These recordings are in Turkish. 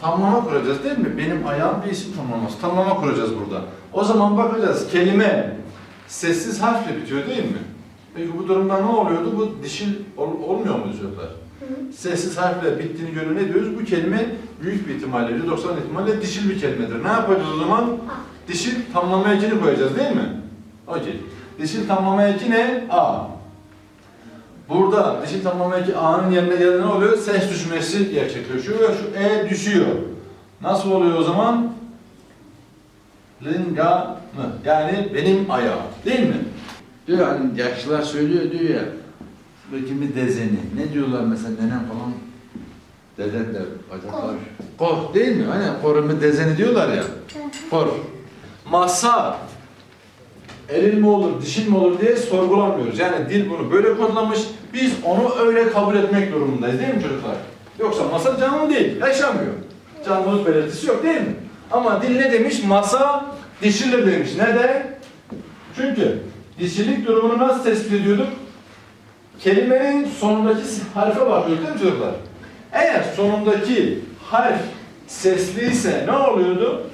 tamlama kuracağız değil mi? Benim ayağım bir isim tamlaması. Tamlama kuracağız burada. O zaman bakacağız kelime sessiz harfle bitiyor değil mi? Peki bu durumda ne oluyordu? Bu dişil ol- olmuyor mu çocuklar? Sessiz harfle bittiğini göre ne diyoruz? Bu kelime büyük bir ihtimalle, %90 ihtimalle dişil bir kelimedir. Ne yapacağız o zaman? Dişil tamlama ekini koyacağız değil mi? Okey. Dişil tamlama eki ne? A. Burada dişil tamlama eki A'nın yerine geldiğinde ne oluyor? Ses düşmesi gerçekleşiyor ve şu E düşüyor. Nasıl oluyor o zaman? Linga mı? Yani benim ayağım. Değil mi? Diyor hani yaşlılar söylüyor diyor ya. Bakayım dezeni. Ne diyorlar mesela nenem falan. Deden de bacaklar. Kor değil mi? Hani korumu dezeni diyorlar ya. Kor. Masa eril mi olur, dişil mi olur diye sorgulamıyoruz. Yani dil bunu böyle kodlamış, biz onu öyle kabul etmek durumundayız değil mi çocuklar? Yoksa masa canlı değil, yaşamıyor. Canlılık belirtisi yok değil mi? Ama dil ne demiş? Masa dişildir demiş. Neden? Çünkü dişilik durumunu nasıl tespit ediyorduk? Kelimenin sonundaki harfe bakıyoruz değil mi çocuklar? Eğer sonundaki harf sesliyse ne oluyordu?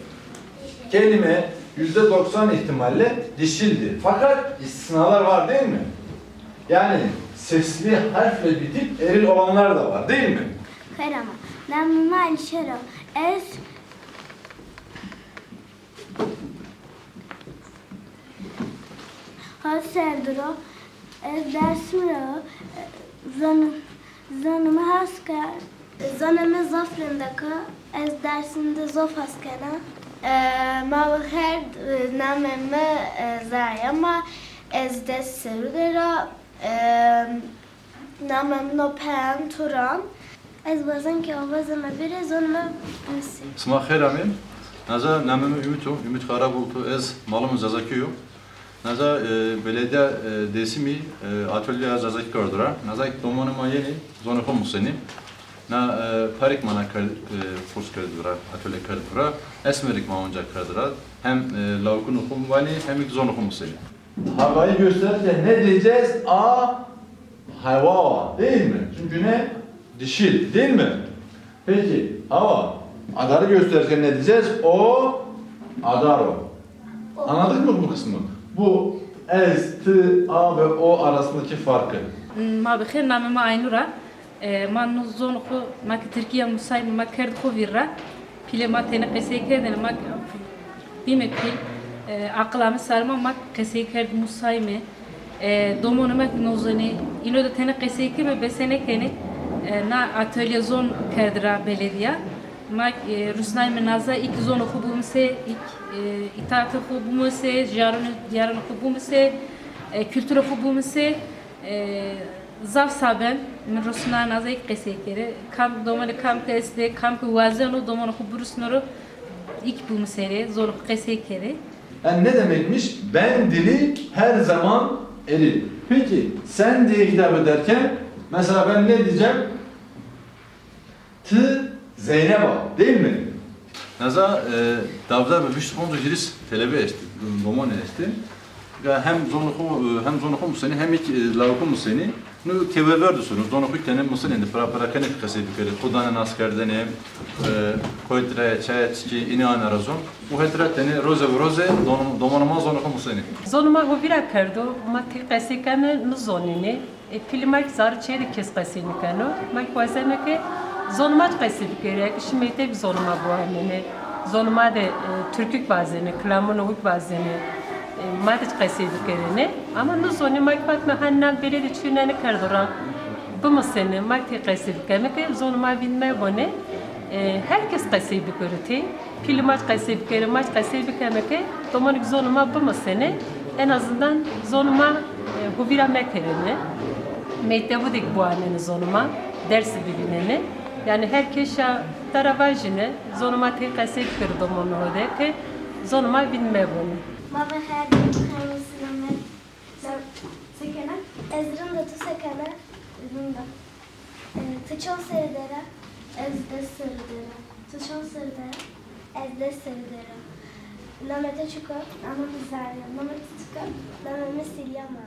kelime 90 ihtimalle dişildi. Fakat istisnalar var değil mi? Yani sesli harfle bitip eril olanlar da var değil mi? Karama. Namma alşero. Es Ha serdro. Es dersmiro. Zanım zanımı haska. Zanımı zafrındaka. Ez dersinde zof ee, Mal her e, nameme e, zajama ezdes serudera e, namem no pen turan ez bazan ki avazama biraz onunla besi. Sıma her amin. Naza nameme ümitu, ümit kara bultu ez malım zazakiyo. Naza belediye desimi atölye zazaki kardura. Naza domanıma yeni zonukum seni na e, parik mana e, kurs kredura atölye kredura esmerik maunca kredura hem e, laukun okum vani hem ikzon okum useli. Havayı gösterirse ne diyeceğiz? A hava değil mi? Çünkü ne? Dişil değil mi? Peki hava. Adarı gösterirken ne diyeceğiz? O adar o. Anladık mı bu kısmı? Bu S, T, A ve O arasındaki farkı. Hmm, ma bixir namıma Aynur'a. ما نزون خو ما كتركيا مساي ما كرد خو فيرا بيل ما تنا قسي كردن ما بيم بيل عقلا مسالما ما قسي كرد مساي مه دومون ما نوزني اینو da tene قسي که به سنه کنه na atölye zon kerdra belediye ma rusnay menaza ik zon xubum se ik itaat xubum se jarın yarın xubum se kültür xubum se rusna naza ik qese kere kam doman kam teste kam ku wazano doman xuburus noro ik bum sere zor qese kere Yani ne demekmiş? Ben dili her zaman eril. Peki sen diye hitap ederken mesela ben ne diyeceğim? T Zeynep'a değil mi? Naza davda ve viştu kondu jiris telebe esti, roman esti. Hem zonuku hem zonuku museni hem ik lavuku museni. Nu teverrürdüsünüz. Donu hüktenin mısın indi. Pra pra kanik kase bükeri. Kudanen askerdeni. E, koytre çayetçi ini an arazon. Bu hetreteni roze ve roze. Domanama zonu mısın indi. Zonuma huvira kerdu. Ma tikasi kane nu zonini. E filmak zarı çeyrek kes kasini kane. Ma kwasene ke zonuma kase bükeri. Şimete bir zonuma bu hamine. Zonuma de e, türkük bazeni, klamunu hük bazeni. ma de قصه بکره ama nuzoni ma pat me hanna bere de çünene kardora bu mesene ma ti قصه بکنه که zonuma binme bone herkes قصه بکره Filmaç kayse bir kere maç kayse bir kere ke tomanik zonuma bu sene en azından zonuma e, bu bir mekerene mektebu dik bu anene zonuma dersi bilinene yani herkes ya taravajine zonuma te kayse bir kere domonu hode ke zonuma binme bunu. Baba her gün kırmızını. Sekene. Ezrin de tu sekene. Ezrin de. Ee, Tıçon serdere. Ezde serdere. Tıçon serdere. Ezde serdere. Namete çukur. Ama bizler. Namete çukur. Namete silyama.